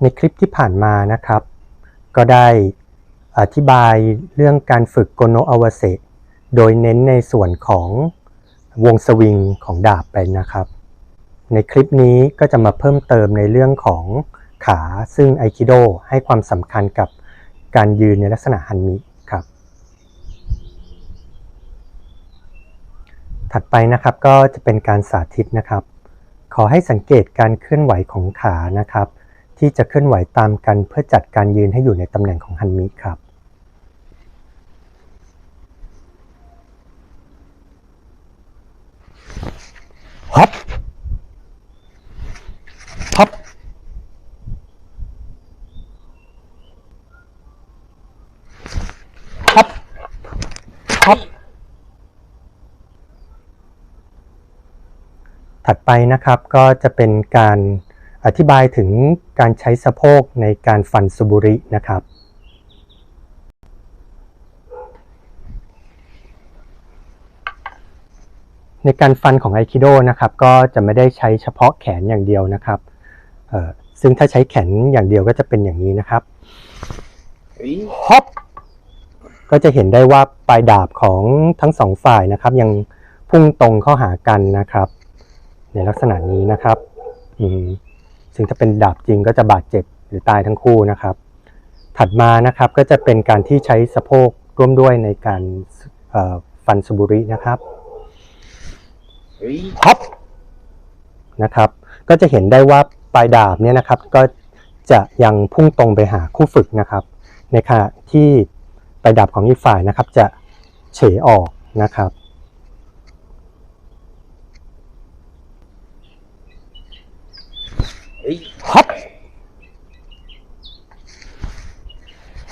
ในคลิปที่ผ่านมานะครับ ก็ได้อธิบายเรื่องการฝึกโกโนอวเซโดยเน้นในส่วนของวงสวิงของดาบไปนะครับ ในคลิปนี้ก็จะมาเพิ่มเติมในเรื่องของขาซึ่งไอคิโดให้ความสำคัญกับการยืนในลักษณะฮันมิครับ ถัดไปนะครับก็จะเป็นการสาธิตนะครับ ขอให้สังเกตการเคลื่อนไหวของขานะครับ ที่จะเคลื่อนไหวตามกันเพื่อจัดการยืนให้อยู่ในตำแหน่งของฮันมิครับ ฮอป ฮอป ฮอป ฮอป ถัดไปนะครับก็จะเป็นการ อธิบายถึงการใช้สะโพกในการฟันซูบุรินะครับ ในการฟันของไอคิโดนะครับก็จะไม่ได้ใช้เฉพาะแขนอย่างเดียวนะครับซึ่งถ้าใช้แขนอย่างเดียวก็จะเป็นอย่างนี้นะครับฮอปก็จะเห็นได้ว่าปลายดาบของทั้งสองฝ่ายนะครับ ยังพุ่งตรงเข้าหากันนะครับ ในลักษณะนี้นะครับ อืม ซึ่งถ้าเป็นดาบจริงก็จะบาดเจ็บหรือตายทั้งคู่นะครับ ถัดมานะครับก็จะเป็นการที่ใช้สะโพกร่วมด้วยในการเอ่อฟันซูบุรินะครับพับนะครับ ก็จะเห็นได้ว่าปลายดาบเนี่ยนะครับ ก็จะยังพุ่งตรงไปหาคู่ฝึกนะครับ ในขณะที่ปลายดาบของอีกฝ่ายนะครับ จะเฉออกนะครับ ฮับ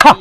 ฮับ